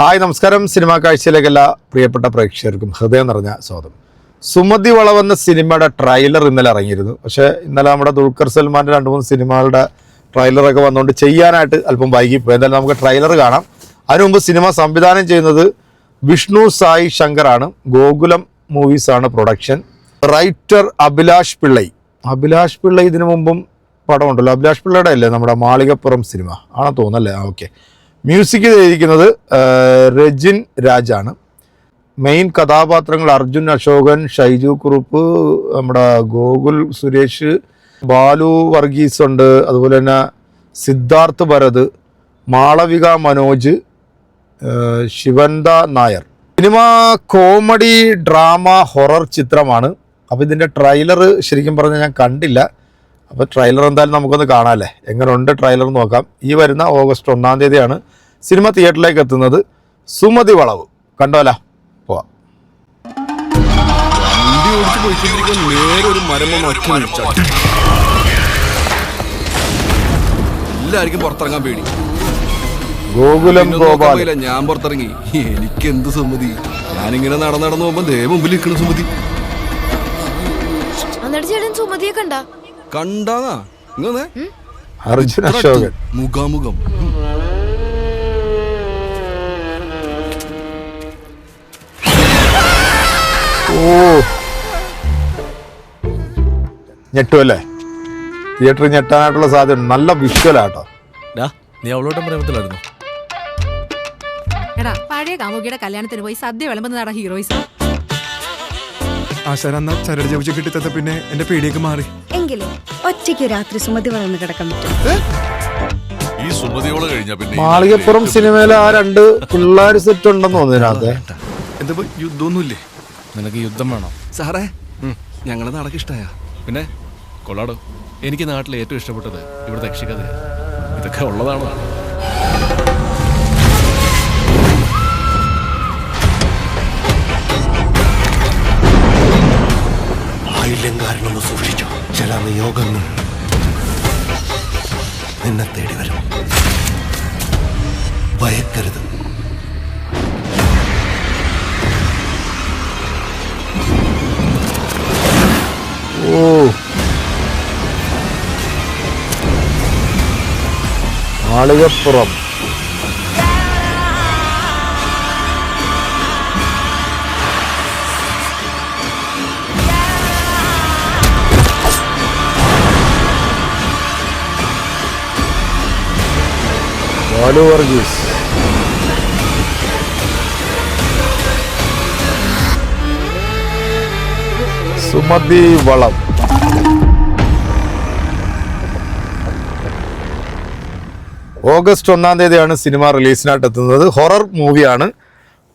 Hi നമസ്കാരം. Cinema കാഴ്ചയിലേക്ക് എല്ലാ പ്രിയപ്പെട്ട പ്രേക്ഷകർക്കും ഹൃദയം നിറഞ്ഞ സ്വാഗതം. സുമതി വളവെന്ന സിനിമയുടെ ട്രെയിലർ ഇന്നലെ ഇറങ്ങിയിരുന്നു. പക്ഷേ ഇന്നലെ നമ്മുടെ ദുൽഖർ സൽമാന്റെ രണ്ട് മൂന്ന് സിനിമകളുടെ ട്രെയിലറൊക്കെ വന്നുകൊണ്ട് ചെയ്യാനായിട്ട് അല്പം വൈകിപ്പോയി. എന്തായാലും നമുക്ക് ട്രെയിലർ കാണാം. അതിനു മുമ്പ് സിനിമ സംവിധാനം ചെയ്യുന്നത് വിഷ്ണു സായി ശങ്കറാണ്. ഗോകുലം മൂവീസാണ് പ്രൊഡക്ഷൻ. റൈറ്റർ അഭിലാഷ് പിള്ളൈ. അഭിലാഷ് പിള്ളൈ ഇതിനു മുമ്പും പടമുണ്ടല്ലോ. അഭിലാഷ് പിള്ളയുടെ അല്ലേ നമ്മുടെ മാളികപ്പുറം സിനിമ? ആണോ തോന്നല്ലേ ഓക്കെ. മ്യൂസിക് ചെയ്തിരിക്കുന്നത് രജിൻ രാജാണ്. മെയിൻ കഥാപാത്രങ്ങൾ അർജുൻ അശോകൻ ഷൈജു കുറുപ്പ് നമ്മുടെ ഗോകുൽ സുരേഷ് ബാലു വർഗീസ് ഉണ്ട്. അതുപോലെ തന്നെ Siddharth Bharath Malavika Manoj Shivantha Nair. Cinema comedy drama horror ചിത്രമാണ്. അപ്പോൾ ഇതിന്റെ ട്രെയിലർ ശരിക്കും പറഞ്ഞാൽ ഞാൻ കണ്ടില്ല. അപ്പോൾ ട്രെയിലർ എന്തായാലും നമുക്കൊന്ന് കാണാമല്ലേ എങ്ങനെയുണ്ട് ട്രെയിലർ നോക്കാം. ഈ വരുന്ന ഓഗസ്റ്റ് ഒന്നാം തീയതിയാണ് സിനിമ തിയേറ്ററിലേക്ക് എത്തുന്നത് സുമതി വളവ്. കണ്ടോല? പോവാം. എല്ലാവർക്കും പുറത്തിറങ്ങാൻ പേടി. ഗോകുലം ഗോപാല ഞാൻ പുറത്തിറങ്ങി. എനിക്ക് എന്ത് സുമതി? ഞാനിങ്ങനെ നടന്നു നടന്ന് പോകുമ്പോ ദേ മുമ്പിൽ നിൽക്കണ സുമതി. എന്നിട്ട് ചേട്ടൻ സുമതിയെ കണ്ട? കണ്ടാന്നാ? ഇങ്ങനെ അർജുൻ അശോകൻ. മുഖാമുഖം. ഓ. ഞെട്ടുമല്ലേ തിയേറ്ററിൽ ഞെട്ടാനായിട്ടുള്ള സാധ്യത നല്ല വിഷ്വലാട്ടോ നീ അവളോട്ടും പ്രേമത്തിലായിരുന്നു എടാ പഴയ കാമുകിയുടെ കല്യാണത്തിന് പോയി സദ്യ വിളമ്പുന്നതാണ് ഹീറോയിസം. ആശാരന്ന ചരട് ജപിച്ച് കിട്ടിത്തത്ത പിന്നെ എന്റെ പേടിയൊക്കെ മാറി. എങ്കിലും ഒറ്റയ്ക്ക് രാത്രി സുമതി വളർന്ന് കിടക്കാൻ പറ്റും ഈ സുമതിയോൾ കഴിഞ്ഞ പിന്നെ മാളികപ്പുറം സിനിമയിലെ ആ രണ്ട് പിള്ളേർ സെറ്റ് ഉണ്ടെന്ന് തോന്നുന്നു ഇതിനകത്ത് എന്താ യുദ്ധമൊന്നുമില്ലേ? നിനക്ക് യുദ്ധം വേണം? സാറേ ഞങ്ങളെ നാടകം ഇഷ്ടായ. പിന്നെ കൊള്ളാടോ. എനിക്ക് നാട്ടിലെ ഏറ്റവും ഇഷ്ടപ്പെട്ടത് ഇവിടുത്തെ യക്ഷിക്കഥയാണ് ഇതൊക്കെ ഉള്ളതാണോ? ആയില്യങ്കാരനൊന്ന് സൂക്ഷിച്ചു. ചില നിയോഗങ്ങൾ നിന്നെ തേടി വരും. ഭയക്കരുത്. ഓ. മാളികപ്പുറം ബാലു വർഗീസ് സുമതി വളം. ഓഗസ്റ്റ് ഒന്നാം തീയതിയാണ് സിനിമ റിലീസിനായിട്ട് എത്തുന്നത്. ഹൊറർ മൂവിയാണ്.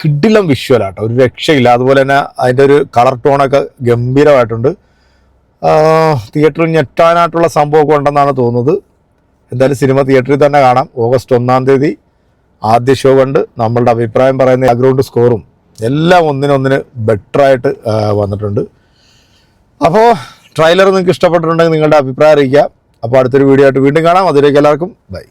കിഡിലം വിഷ്വലാട്ടോ. ഒരു രക്ഷയില്ല. അതുപോലെ തന്നെ അതിന്റെ ഒരു കളർ ടോണൊക്കെ ഗംഭീരമായിട്ടുണ്ട്. തിയേറ്ററിൽ ഞെട്ടാനായിട്ടുള്ള സംഭവമൊക്കെ ഉണ്ടെന്നാണ് തോന്നുന്നത്. എന്തായാലും സിനിമ തിയേറ്ററിൽ തന്നെ കാണാം. ഓഗസ്റ്റ് ഒന്നാം തീയതി ആദ്യ ഷോ കണ്ട് നമ്മളുടെ അഭിപ്രായം പറയുന്ന ബാക്ക്ഗ്രൗണ്ട് സ്കോറും എല്ലാം ഒന്നിനൊന്നിന് ബെറ്ററായിട്ട് വന്നിട്ടുണ്ട്. അപ്പോൾ ട്രെയിലർ നിങ്ങൾക്ക് ഇഷ്ടപ്പെട്ടിട്ടുണ്ടെങ്കിൽ നിങ്ങളുടെ അഭിപ്രായം അറിയിക്കുക. അപ്പോൾ അടുത്തൊരു വീഡിയോ ആയിട്ട് വീണ്ടും കാണാം. അതിലേക്ക് എല്ലാവർക്കും ബൈ